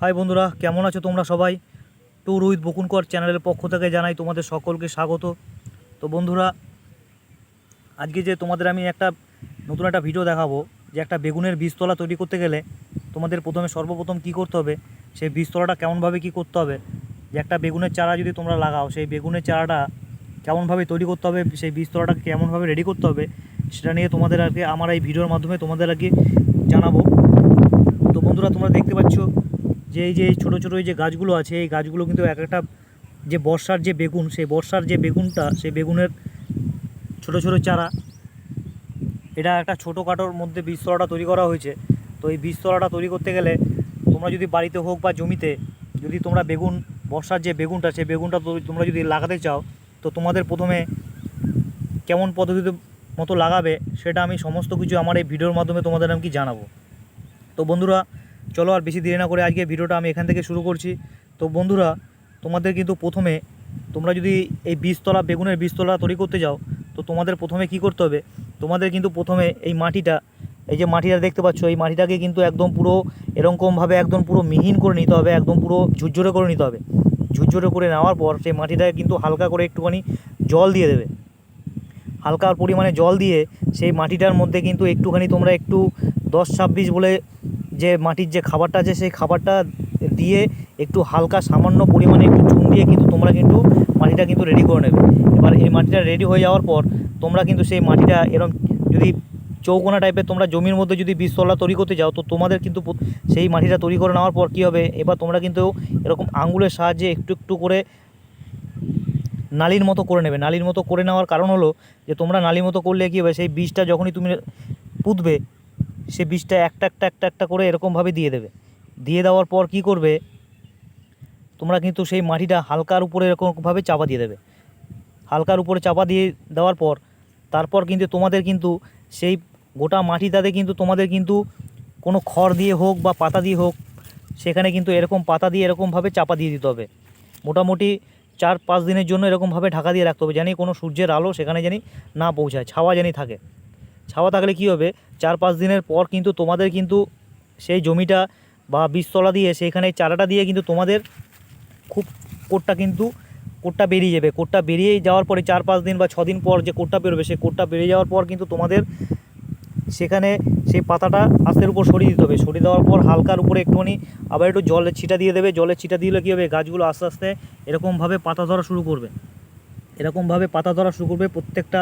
High বন্ধুরা, কেমন আছো তোমরা সবাই? ট্যুর উইথ বকুনকর চ্যানেলের পক্ষ থেকে জানাই তোমাদের সকলকে স্বাগত। তো বন্ধুরা, আজকে যে তোমাদের আমি একটা নতুন একটা ভিডিও দেখাবো, যে একটা বেগুনের বীজতলা তৈরি করতে গেলে তোমাদের প্রথমে সর্বপ্রথম কি করতে হবে, সেই বীজতলাটা কেমনভাবে কি করতে হবে, যে একটা বেগুনের চারা যদি তোমরা লাগাও, সেই বেগুনের চারাটা কেমনভাবে তৈরি করতে হবে, সেই বীজতলাটাকে কেমনভাবে রেডি করতে হবে, সেটা নিয়ে তোমাদের আজকে আমার এই ভিডিওর মাধ্যমে তোমাদের আগে জানাব। তো বন্ধুরা, তোমরা দেখতে পাচ্ছ যে এই যে ছোটো ছোটো এই যে গাছগুলো আছে, এই গাছগুলো কিন্তু এক একটা যে বর্ষার যে বেগুন, সেই বর্ষার যে বেগুনটা, সেই বেগুনের ছোটো ছোটো চারা, এটা একটা ছোটো কাটোর মধ্যে বীজতলাটা তৈরি করা হয়েছে। তো এই বীজতলাটা তৈরি করতে গেলে তোমরা যদি বাড়িতে হোক বা জমিতে, যদি তোমরা বেগুন, বর্ষার যে বেগুনটা, সেই বেগুনটা তোমরা যদি লাগাতে চাও, তো তোমাদের প্রথমে কেমন পদ্ধতিতে মতো লাগাবে, সেটা আমি সমস্ত কিছু আমার এই ভিডিওর মাধ্যমে তোমাদের আমি কি জানাব। তো বন্ধুরা চলো আর বেশি দেরি না করে আজকে ভিডিওটা আমি এখান থেকে শুরু করছি। তো বন্ধুরা, তোমাদের কিন্তু প্রথমে তোমরা যদি এই বীজতলা, বেগুনের বীজতলা তৈরি করতে যাও, তো তোমাদের প্রথমে কি করতে হবে? তোমাদের কিন্তু প্রথমে এই মাটিটা, এই যে মাটিটা দেখতে পাচ্ছ, এই মাটিটাকে কিন্তু একদম পুরো এরকমভাবে একদম পুরো মিহিন করে নিতে হবে, একদম পুরো ঝুরঝুরে করে নিতে হবে। ঝুরঝুরে করে নেওয়ার পর সেই মাটিটাকে কিন্তু হালকা করে একটুখানি জল দিয়ে দেবে। হালকা পরিমাণে জল দিয়ে সেই মাটিটার মধ্যে কিন্তু একটুখানি তোমরা একটু দশ ছাব্বিশ বলে যে মাটির যে খাবারটা আছে, সেই খাবারটা দিয়ে একটু হালকা সামান্য পরিমাণে একটু চুন দিয়ে কিন্তু তোমরা কিন্তু মাটিটা কিন্তু রেডি করে নেবে। এবার এই মাটিটা রেডি হয়ে যাওয়ার পর তোমরা কিন্তু সেই মাটিটা এরকম যদি চৌকোনা টাইপের তোমরা জমির মধ্যে যদি বীজতলা তৈরি করতে যাও, তো তোমাদের কিন্তু সেই মাটিটা তৈরি করে নেওয়ার পর কী হবে? এবার তোমরা কিন্তু এরকম আঙুলের সাহায্যে একটু একটু করে নালির মতো করে নেবে। নালির মতো করে নেওয়ার কারণ হলো যে তোমরা নালির মতো করলে কী হবে? সেই বীজটা যখনই তুমি পুঁতবে সে বীজটা একটা একটা একটা একটা করে এরকমভাবে দিয়ে দেবে। দিয়ে দেওয়ার পর কি করবে? তোমরা কিন্তু সেই মাটিটা হালকার উপরে এরকমভাবে চাপা দিয়ে দেবে। হালকার উপরে চাপা দিয়ে দেওয়ার পর, তারপর কিন্তু তোমাদের কিন্তু সেই গোটা মাটিটাতে কিন্তু তোমাদের কিন্তু কোনো খড় দিয়ে হোক বা পাতা দিয়ে হোক, সেখানে কিন্তু এরকম পাতা দিয়ে এরকমভাবে চাপা দিয়ে দিতে হবে। মোটামুটি চার পাঁচ দিনের জন্য এরকমভাবে ঢাকা দিয়ে রাখতে হবে জানি কোনো সূর্যের আলো সেখানে জানি না পৌঁছায়, ছাওয়া জানি থাকে। ছাওয়া থাকলে কী হবে? চার পাঁচ দিনের পর কিন্তু তোমাদের কিন্তু সেই জমিটা বা বীজতলা দিয়ে সেইখানে চারাটা দিয়ে কিন্তু তোমাদের খুব কোটটা কিন্তু কোটটা বেরিয়ে যাবে। কোটটা বেরিয়ে যাওয়ার পরে চার পাঁচ দিন বা দিন পর যে কোটটা বেরোবে, সেই কোটটা বেরিয়ে যাওয়ার পর কিন্তু তোমাদের সেখানে সেই পাতাটা আস্তের উপর সরিয়ে দিতে হবে। সরিয়ে দেওয়ার পর হালকার উপরে একটুখানি আবার একটু জলের ছিটা দিয়ে দেবে। জলের ছিটা দিলে কী হবে? গাছগুলো আস্তে আস্তে এরকমভাবে পাতা ধরা শুরু করবে। এরকমভাবে পাতা ধরা শুরু করবে। প্রত্যেকটা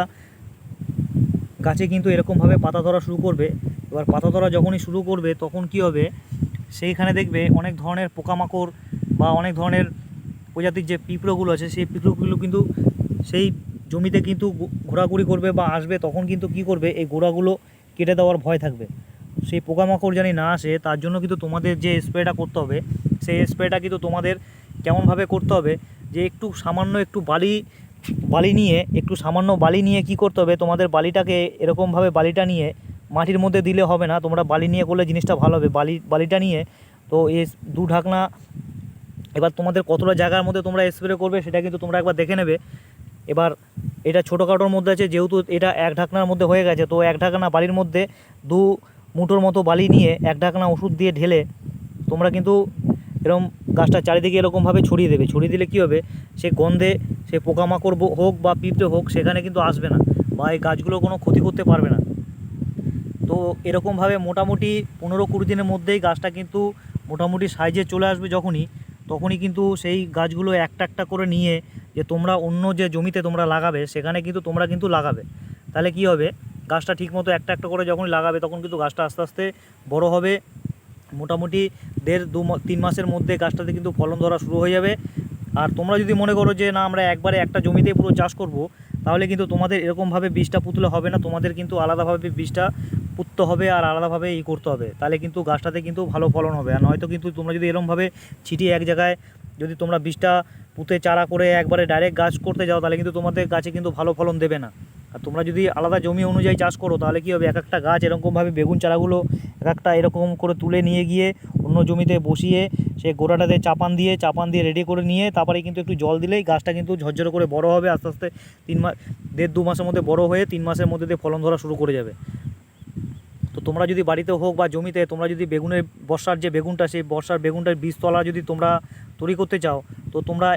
গাছে কিন্তু এরকমভাবে পাতা ধরা শুরু করবে। এবার পাতা ধরা যখনই শুরু করবে, তখন কি হবে? সেইখানে দেখবে অনেক ধরনের পোকামাকড় বা অনেক ধরনের প্রজাতির যে পিঁপড়োগুলো আছে, সেই পিঁপড়োগুলো কিন্তু সেই জমিতে কিন্তু ঘোরাঘুরি করবে বা আসবে, তখন কিন্তু কি করবে? এই গোড়াগুলো কেটে দেওয়ার ভয় থাকবে। সেই পোকামাকড় জানি না আসে, তার জন্য কিন্তু তোমাদের যে স্প্রেটা করতে হবে, সেই স্প্রেটা কিন্তু তোমাদের কেমনভাবে করতে হবে? যে একটু সামান্য একটু বালি বালি নিয়ে, একটু সামান্য বালি নিয়ে কি করতে হবে? তোমাদের বালিটাকে এরকমভাবে বালিটা নিয়ে মাটির মধ্যে দিলে হবে না। তোমরা বালি নিয়ে করলে জিনিসটা ভালো হবে। বালি, বালিটা নিয়ে তো এই দু ঢাকনা, এবার তোমাদের কতটা জায়গার মধ্যে তোমরা স্প্রে করবে সেটা কিন্তু তোমরা একবার দেখে নেবে। এবার এটা ছোটোখাটোর মধ্যে আছে, যেহেতু এটা এক ঢাকনার মধ্যে হয়ে গেছে, তো এক ঢাকনা বালির মধ্যে দু মুঠোর মতো বালি নিয়ে এক ঢাকনা ওষুধ দিয়ে ঢেলে তোমরা কিন্তু এরকম গাছটা চারিদিকে এরকমভাবে ছড়িয়ে দেবে। ছড়িয়ে দিলে কী হবে? সে গন্ধে সে পোকামাকড় হোক বা পিঁপড়ে হোক, সেখানে কিন্তু আসবে না বা এই গাছগুলো কোনো ক্ষতি করতে পারবে না। তো এরকমভাবে মোটামুটি পনেরো কুড়ি দিনের মধ্যেই গাছটা কিন্তু মোটামুটি সাইজে চলে আসবে যখনই, তখনই কিন্তু সেই গাছগুলো একটা একটা করে নিয়ে যে তোমরা অন্য যে জমিতে তোমরা লাগাবে, সেখানে কিন্তু তোমরা কিন্তু লাগাবে। তাহলে কি হবে? গাছটা ঠিকমতো একটা একটা করে যখনই লাগাবে, তখন কিন্তু গাছটা আস্তে আস্তে বড় হবে। মোটামুটি দেড় দু তিন মাসের মধ্যে গাছটাতে কিন্তু ফলন ধরা শুরু হয়ে যাবে। আর তোমরা যদি মনে করো যে, না, আমরা একবারে একটা জমিতেই পুরো চাষ করব তাহলে কিন্তু তোমাদের এরকমভাবে বীজটা পুতলে হবে না। তোমাদের কিন্তু আলাদাভাবে বীজটা পুঁততে হবে আর আলাদাভাবে ই করতে হবে। তাহলে কিন্তু গাছটাতে কিন্তু ভালো ফলন হবে। আর নয়তো কিন্তু তোমরা যদি এরকমভাবে ছিটিয়ে এক জায়গায় যদি তোমরা বীজটা পুঁতে চারা করে একবারে ডাইরেক্ট গাছ করতে যাও, তাহলে কিন্তু তোমাদের গাছে কিন্তু ভালো ফলন দেবে না। আর তোমরা যদি আলাদা জমি অনুযায়ী চাষ করো, তাহলে কী হবে? এক একটা গাছ এরকমভাবে বেগুন চারাগুলো এক একটা এরকম করে তুলে নিয়ে গিয়ে অন্য জমিতে বসিয়ে সে গোড়াটাতে চাপান দিয়ে চাপান দিয়ে রেডি করে নিয়ে তারপরে কিন্তু একটু জল দিলেই গাছটা কিন্তু ঝরঝরে করে বড় হবে। আস্তে আস্তে তিন মাস দেড় দু মাসের মধ্যে বড় হয়ে তিন মাসের মধ্যে দিয়ে ফলন ধরা শুরু করে যাবে। তো তোমরা যদি বাড়িতে হোক বা জমিতে তোমরা যদি বেগুনের বর্ষার যে বেগুনটা, সেই বর্ষার বেগুনটার বীজতলা যদি তোমরা তৈরি করতে চাও, তো তোমরা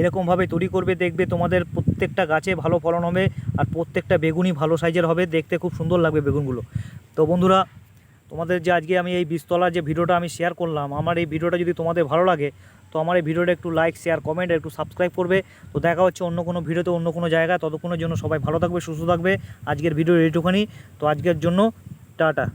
এরকমভাবে তৈরি করবে, দেখবে তোমাদের প্রত্যেকটা গাছে ভালো ফলন হবে আর প্রত্যেকটা বেগুনই ভালো সাইজের হবে। দেখতে খুব সুন্দর লাগবে বেগুনগুলো। তো বন্ধুরা, তোমাদের যে আজকে আমি এই বীজতলার যে ভিডিওটা আমি শেয়ার করলাম, আমার এই ভিডিওটা যদি তোমাদের ভালো লাগে, তো আমার এই ভিডিওটা একটু লাইক শেয়ার কমেন্ট একটু সাবস্ক্রাইব করবে। তো দেখা হচ্ছে অন্য কোনো ভিডিওতে অন্য কোনো জায়গায়। ততক্ষণের জন্য সবাই ভালো থাকবে, সুস্থ থাকবে। আজকের ভিডিও এইটুখানি। তো আজকের জন্য টাটা।